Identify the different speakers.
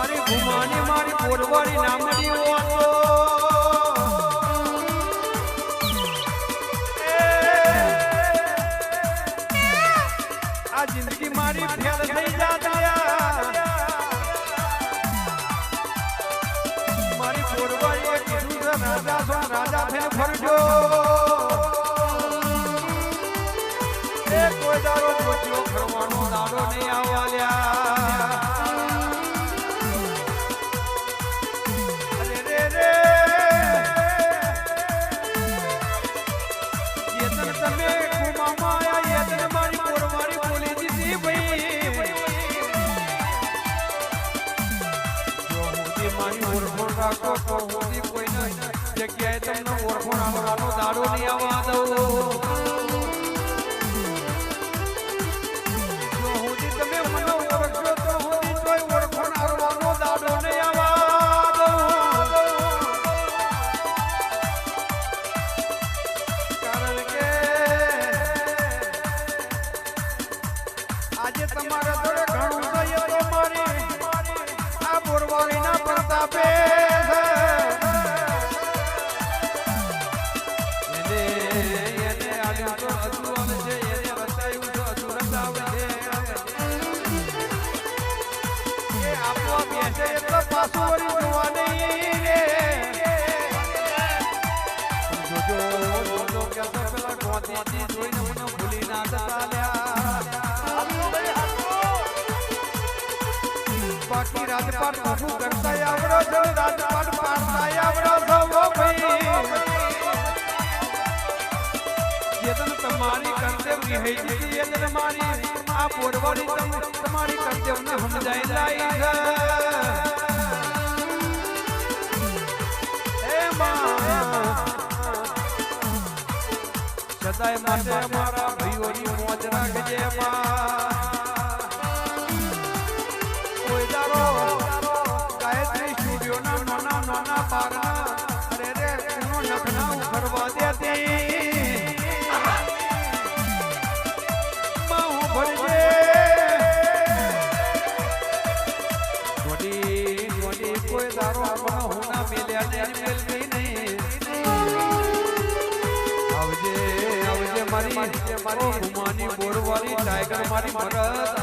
Speaker 1: મારી ભૂમાની મારી પોરવાળી નામડી આ જિંદગી મારી ફેલ મારી પોરવાળીએ કીધું છે રાજા મારી ઓળખોણ રાખો તો હુંથી કોઈને જગ્યાએ તમને ઓળખોણ આવવાનો દાડો નહીં આવવા દઉં. તમે મને ઓળખશો તો હુંથી તોય ઓળખોણ આજે તમારા જોડે ઘણું તો મારી આ બોરવારીના પ્રતાપે છે. એને એને બાકી રાજપાટ ઊભું કરતા આવડો છો રાજપાટ પાડતા આવડો છો ઓ ભાઈ યતન તમારી કરતેવ નિહૈજી યતન મારી. આ પોરવાળી તમ- તમારી કરતેવને સમજાઈ લાઈ એ માં. સદાય માટે અમારા બારના અરે રે એનો નખના ઉભરવા દેતી માં હું ભરજે જોડી જોડી કોઈ દારો આપણો હોના મેલ્યા ને મેલવી નહીં આવજે આવજે મારી મારી ઉમાની બોરવાળી ટાઈગર મારી આવો